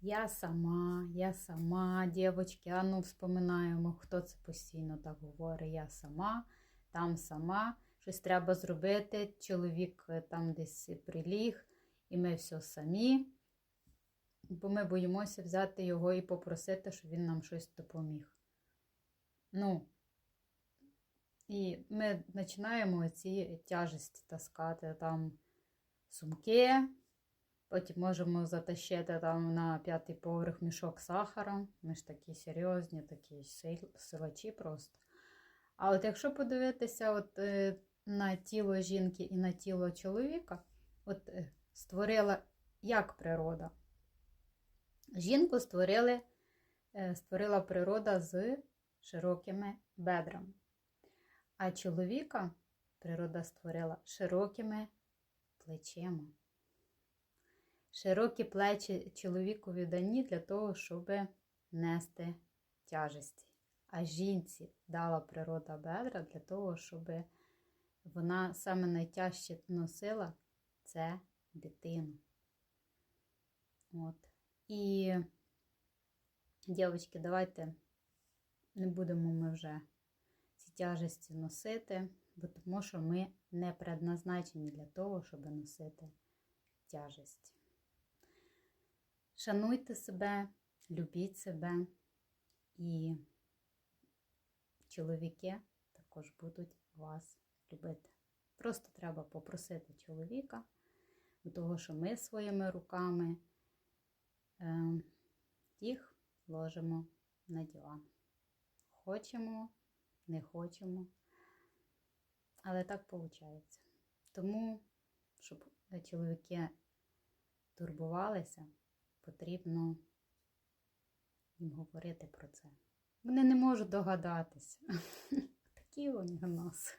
Я сама, я сама, дівчатки, а ну вспоминаємо, хто це постійно так говорить. Я сама, там сама, щось треба зробити. Чоловік е, там десь приліг, і ми все самі. Бо ми боїмося взяти його і попросити, щоб він нам щось допоміг. Ну, і ми починаємо ці тяжесті таскати там сумки. Потім можемо затащити там на п'ятий поверх мішок сахара. Ми ж такі серйозні, такі сил- силачі просто. А от якщо подивитися от, е, на тіло жінки і на тіло чоловіка, от е, створила як природа? Жінку створили, е, створила природа з широкими бедрами. А чоловіка природа створила широкими плечима. Широкі плечі чоловікові дані для того, щоб нести тяжесті. А жінці дала природа бедра для того, щоб вона саме найтяжче носила це дитину. От. І, дівчатки, давайте не будемо ми вже ці тяжесті носити, бо тому що ми не предназначені для того, щоб носити тяжесті. Шануйте себе, любіть себе, і чоловіки також будуть вас любити. Просто треба попросити чоловіка, бо того, що ми своїми руками е, їх ложимо на диван. Хочемо, не хочемо, але так виходить. Тому, щоб чоловіки турбувалися, потрібно їм говорити про це. Вони не можуть догадатися. Такі вони в нас.